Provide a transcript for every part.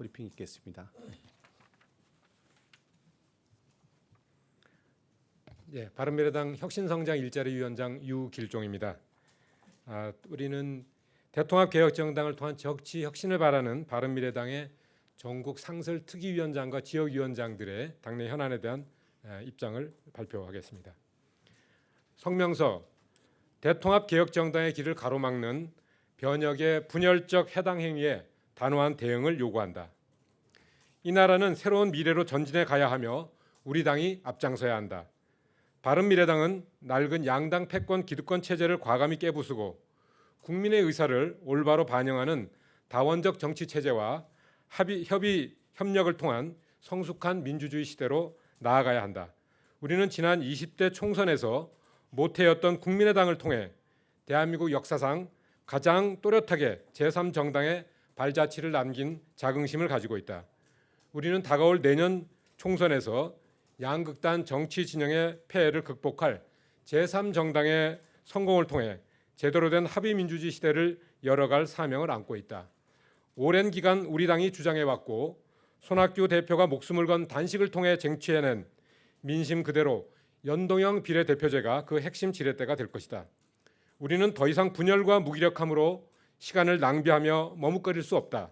브리핑 있겠습니다. 예, 바른미래당 혁신성장 일자리 위원장 유길종입니다. 아, 우리는 대통합개혁정당을 통한 정치 혁신을 바라는 바른미래당의 전국 상설 특위위원장과 지역위원장들의 당내 현안에 대한 에, 입장을 발표하겠습니다. 성명서 대통합 개혁 정당의 길을 가로막는 변혁의 분열적 해당 행위에 단호한 대응을 요구한다. 이 나라는 새로운 미래로 전진해 가야 하며 우리 당이 앞장서야 한다. 바른미래당은 낡은 양당 패권 기득권 체제를 과감히 깨부수고 국민의 의사를 올바로 반영하는 다원적 정치 체제와 합의, 협의 협력을 통한 성숙한 민주주의 시대로 나아가야 한다. 우리는 지난 20대 총선에서 모태였던 국민의당을 통해 대한민국 역사상 가장 또렷하게 제3정당의 발자취를 남긴 자긍심을 가지고 있다. 우리는 다가올 내년 총선에서 양극단 정치 진영의 폐해를 극복할 제3정당의 성공을 통해 제대로 된 합의 민주주의 시대를 열어갈 사명을 안고 있다. 오랜 기간 우리 당이 주장해왔고 손학규 대표가 목숨을 건 단식을 통해 쟁취해낸 민심 그대로 연동형 비례대표제가 그 핵심 지렛대가 될 것이다. 우리는 더 이상 분열과 무기력함으로 시간을 낭비하며 머뭇거릴 수 없다.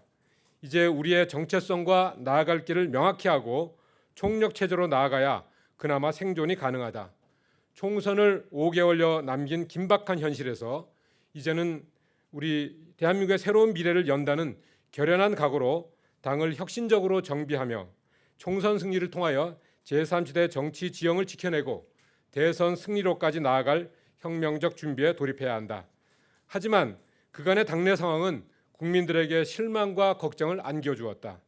이제 우리의 정체성과 나아갈 길을 명확히 하고 총력 체제로 나아가야 그나마 생존이 가능하다. 총선을 5개월여 남긴 긴박한 현실에서 이제는 우리 대한민국의 새로운 미래를 연다는 결연한 각오로 당을 혁신적으로 정비하며 총선 승리를 통하여 제3지대 정치 지형을 지켜내고 대선 승리로까지 나아갈 혁명적 준비에 돌입해야 한다. 하지만 그간의 당내 상황은 국민들에게 실망과 걱정을 안겨주었다.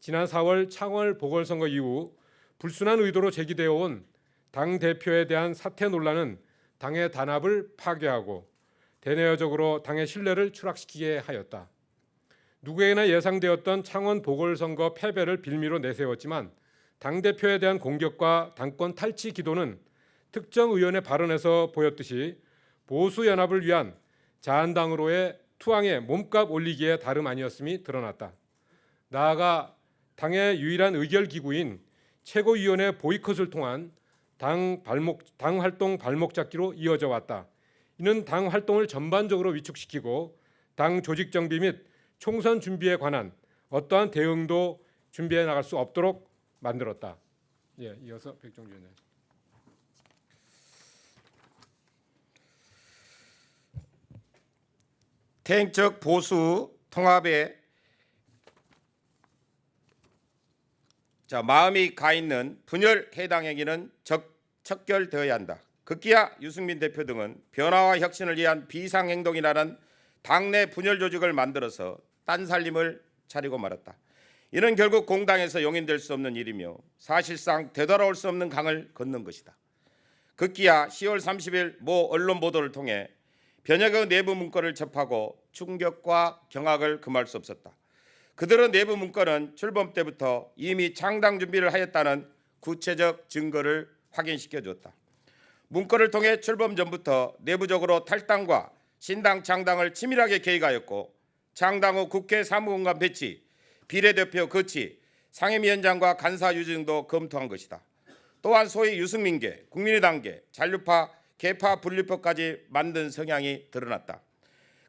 지난 4월 창월 보궐선거 이후 불순한 의도로 제기되어 온 당 대표에 대한 사퇴 논란은 당의 단합을 파괴하고 대내적으로 당의 신뢰를 추락시키게 하였다. 누구에게나 예상되었던 창원 보궐선거 패배를 빌미로 내세웠지만 당 대표에 대한 공격과 당권 탈취 기도는 특정 의원의 발언에서 보였듯이 보수 연합을 위한 자한당으로의 투항에 몸값 올리기에 다름 아니었음이 드러났다. 나아가 당의 유일한 의결 기구인 최고위원회 보이콧을 통한 당 발목 당 활동 발목 잡기로 이어져 왔다. 이는 당 활동을 전반적으로 위축시키고 당 조직 정비 및 총선 준비에 관한 어떠한 대응도 준비해 나갈 수 없도록 만들었다. 예, 이어서 백종주 의원. 태행적 보수 통합에 자 마음이 가 있는 분열 해당 행위는 적, 척결되어야 한다. 급기야 유승민 대표 등은 변화와 혁신을 위한 비상 행동이라는 당내 분열 조직을 만들어서 딴 살림을 차리고 말았다. 이는 결국 공당에서 용인될 수 없는 일이며 사실상 되돌아올 수 없는 강을 걷는 것이다. 급기야 10월 30일 모 언론 보도를 통해 변혁의 내부 문건을 접하고 충격과 경악을 금할 수 없었다. 그들의 내부 문건은 출범 때부터 이미 창당 준비를 하였다는 구체적 증거를 확인시켜 줬다. 문건을 통해 출범 전부터 내부적으로 탈당과 신당 창당을 치밀하게 계획하였고 창당 후 국회 사무공간 배치, 비례대표 거치, 상임위원장과 간사 유지 등도 검토한 것이다. 또한 소위 유승민계, 국민의당계, 잔류파, 개파 분리법까지 만든 성향이 드러났다.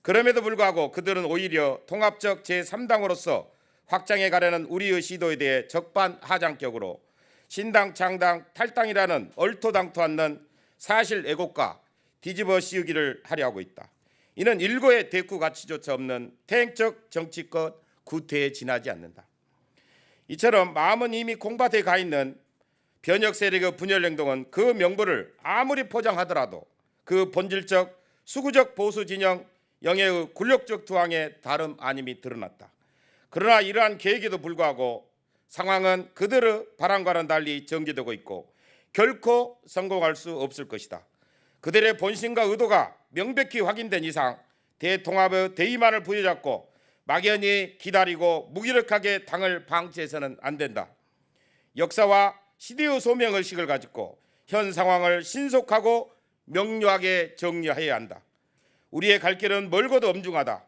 그럼에도 불구하고 그들은 오히려 통합적 제3당으로서 확장해 가려는 우리의 시도에 대해 적반하장격으로 신당 창당 탈당이라는 얼토당토 않는 사실 왜곡과 뒤집어 씌우기를 하려 하고 있다. 이는 일고의 대꾸 가치조차 없는 태행적 정치껏 구태에 지나지 않는다. 이처럼 마음은 이미 공밭에 가 있는 변혁 세력의 분열 행동은 그 명분을 아무리 포장하더라도 그 본질적 수구적 보수 진영 영예의 굴욕적 투항에 다름 아님이 드러났다. 그러나 이러한 계획에도 불구하고 상황은 그들의 바람과는 달리 전개되고 있고 결코 성공할 수 없을 것이다. 그들의 본심과 의도가 명백히 확인된 이상 대통합의 대의만을 부여잡고 막연히 기다리고 무기력하게 당을 방치해서는 안 된다. 역사와 시대의 소명 의식을 가지고 현 상황을 신속하고 명료하게 정리해야 한다. 우리의 갈 길은 멀고도 엄중하다.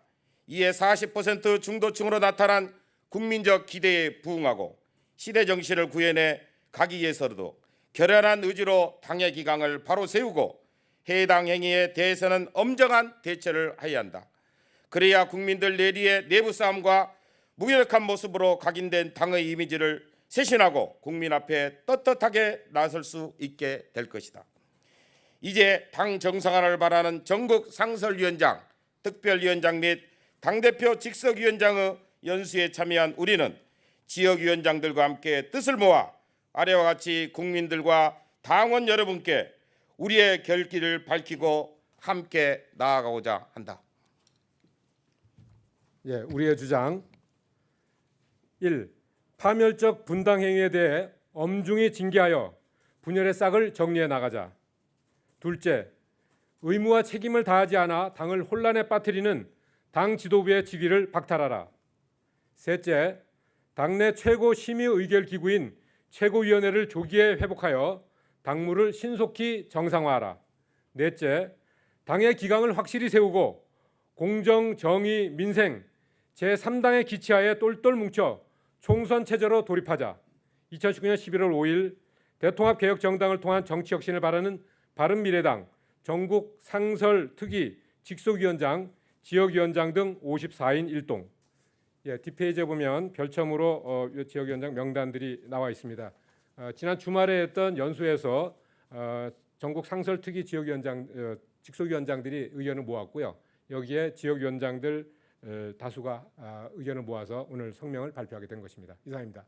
이에 40% 중도층으로 나타난 국민적 기대에 부응하고 시대 정신을 구현해 가기 위해서도 결연한 의지로 당의 기강을 바로 세우고 해당 행위에 대해서는 엄정한 대처를 해야 한다. 그래야 국민들 내리의 내부 싸움과 무기력한 모습으로 각인된 당의 이미지를 쇄신하고 국민 앞에 떳떳하게 나설 수 있게 될 것이다. 이제 당 정상화를 바라는 전국 상설위원장, 특별위원장 및 당대표 직석위원장의 연수에 참여한 우리는 지역위원장들과 함께 뜻을 모아 아래와 같이 국민들과 당원 여러분께 우리의 결길을 밝히고 함께 나아가고자 한다. 예, 우리의 주장 1. 파멸적 분당 행위에 대해 엄중히 징계하여 분열의 싹을 정리해 나가자. 둘째, 의무와 책임을 다하지 않아 당을 혼란에 빠뜨리는 당 지도부의 직위를 박탈하라. 셋째, 당내 최고 심의 의결 기구인 최고위원회를 조기에 회복하여 당무를 신속히 정상화하라. 넷째, 당의 기강을 확실히 세우고 공정, 정의, 민생 제3당의 기치하에 똘똘 뭉쳐 총선 체제로 돌입하자. 2019년 11월 5일 대통합 개혁 정당을 통한 정치 혁신을 바라는 바른 미래당 전국 상설 특위 직속위원장, 지역위원장 등 54인 일동. 예, 뒷페이지에 보면 별첨으로 어, 이 지역위원장 명단들이 나와 있습니다. 어, 지난 주말에 했던 연수에서 어, 전국 상설 특위 지역위원장, 어, 직속위원장들이 의견을 모았고요. 여기에 지역위원장들 어, 다수가 아, 의견을 모아서 오늘 성명을 발표하게 된 것입니다. 이상입니다.